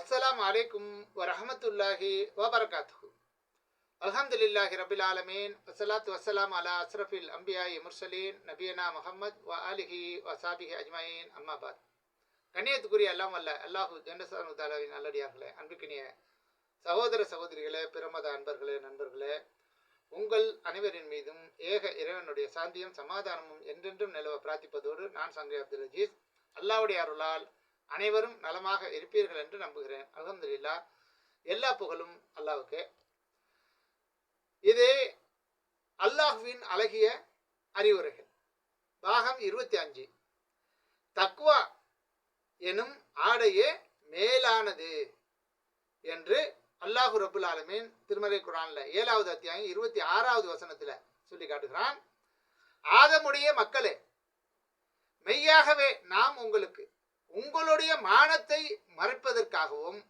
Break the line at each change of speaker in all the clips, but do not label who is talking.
அஸ்லாம் அலைக்கும் வரஹமத்துல்லாஹி வபரகாத்து அல்ஹம்துலில்லாஹி ரபில் ஆலமீன். வசலாத்து வசலாம் அலா அஸ்ரஃபில் அம்பியாய் முர்சலீன். நபியனா முஹம்மத் வ அலிஹி வசாபிஹி அஜ்மாயின். அம்மாபாத் கண்ணியத்துக்குரிய எல்லாம் அல்ல அல்லாஹு ஜண்டசானு தாலாவின் நல்லடியார்களே அன்புக்கினிய சகோதர சகோதரிகளே பிரமத அன்பர்களே நண்பர்களே உங்கள் அனைவரின் மீதும் ஏக இறைவனுடைய சாந்தியும் சமாதானமும் என்றென்றும் நிலவ பிரார்த்திப்பதோடு நான் சங்கை அப்துல் அஜீஸ். அல்லாவுடைய அருளால் அனைவரும் நலமாக இருப்பீர்கள் என்று நம்புகிறேன். அலமதுல்லா எல்லா புகழும் அல்லாவுக்கு. இது அல்லாஹுவின் அழகிய அறிவுரைகள். பாகம் இருபத்தி அஞ்சு. தக்வா எனும் ஆடையே மேலானது என்று அல்லாஹு ரபுல் ஆலமீன் திருமலை குரானில் ஏழாவது அத்தியாயம் இருபத்தி ஆறாவது வசனத்தில் சொல்லி காட்டுகிறான். ஆதமுடைய மக்களே மெய்யாகவே நாம் உங்களுக்கு உங்களுடைய மானத்தை மறைப்பதற்காகவும்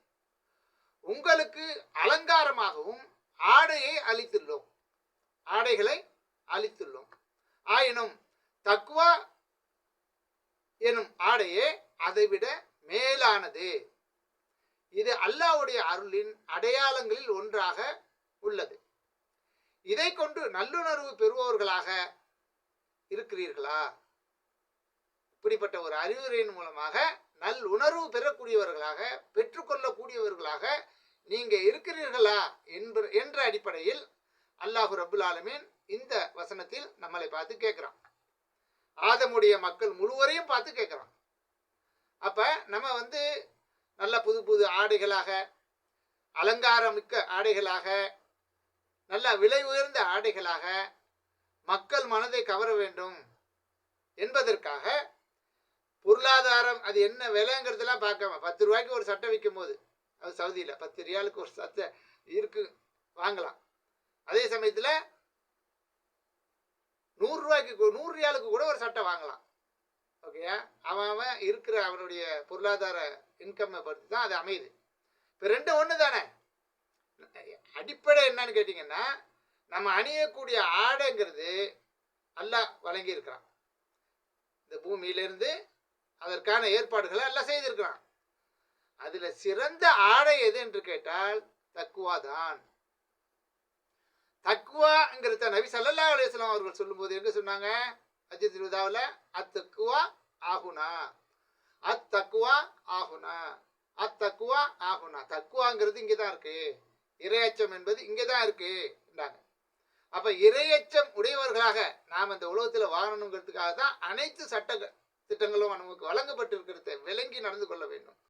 உங்களுக்கு அலங்காரமாகவும் ஆடையை அளித்துள்ளோம். ஆடைகளை அளித்துள்ளோம். ஆயினும் தக்குவா எனும் ஆடையே அதைவிட மேலானது. இது அல்லாவுடைய அருளின் அடையாளங்களில் ஒன்றாக உள்ளது. இதை கொண்டு நல்லுணர்வு பெறுபவர்களாக இருக்கிறீர்களா? இப்படிப்பட்ட ஒரு அறிவுரையின் மூலமாக நல் உணர்வு பெறக்கூடியவர்களாக பெற்றுக்கொள்ளக்கூடியவர்களாக நீங்கள் இருக்கிறீர்களா என்ப என்ற அடிப்படையில் அல்லாஹு ரபுல் ஆலமீன் இந்த வசனத்தில் நம்மளை பார்த்து கேட்குறான். ஆதமுடைய மக்கள் முழுவரையும் பார்த்து கேட்குறான். அப்போ நம்ம வந்து நல்ல புது புது ஆடைகளாக அலங்காரமிக்க ஆடைகளாக நல்ல விலை உயர்ந்த ஆடைகளாக மக்கள் மனதை கவர வேண்டும் என்பதற்காக பொருளாதாரம் அது என்ன விலைங்கிறதெல்லாம் பார்க்காம பத்து ரூபாய்க்கு ஒரு சட்டை விற்கும் போது அது சவுதியில் பத்து ரியாலுக்கு ஒரு சட்டை இருக்கு வாங்கலாம். அதே சமயத்தில் நூறுரூவாய்க்கு நூறு ரியாலுக்கு கூட ஒரு சட்டை வாங்கலாம். ஓகேயா அவன் அவன் இருக்கிற அவனுடைய பொருளாதார இன்கம்மை பொறுத்து தான் அது அமையுது. இப்போ ரெண்டும் ஒன்று தானே? அடிப்படை என்னன்னு கேட்டிங்கன்னா நம்ம அணியக்கூடிய ஆடைங்கிறது நல்லா வழங்கி இருக்கிறான் இந்த பூமியிலேருந்து அதற்கான ஏற்பாடுகளை எல்லாம் செய்திருக்கிறான். அதில் சிறந்த ஆடை எது என்று கேட்டால் தக்குவா தான். தக்குவாங்கிறத நபி சல்லல்லா அலிஸ்லாம் அவர்கள் சொல்லும்போது எங்க சொன்னாங்க? அஜித் திருவிதாவில் அத்தக்குவா ஆகுனா அத்தக்குவா ஆகுனா அத்தக்குவா ஆகுனா தக்குவாங்கிறது இங்கே தான் இருக்கு. இரையச்சம் என்பது இங்கே தான் இருக்கு அப்ப இரையச்சம் உடையவர்களாக நாம் இந்த உலகத்தில் வாழணுங்கிறதுக்காக தான் அனைத்து சட்ட திட்டங்களும் நமக்கு வழங்கப்பட்டிருக்கிறத விளங்கி நடந்து கொள்ள வேண்டும்.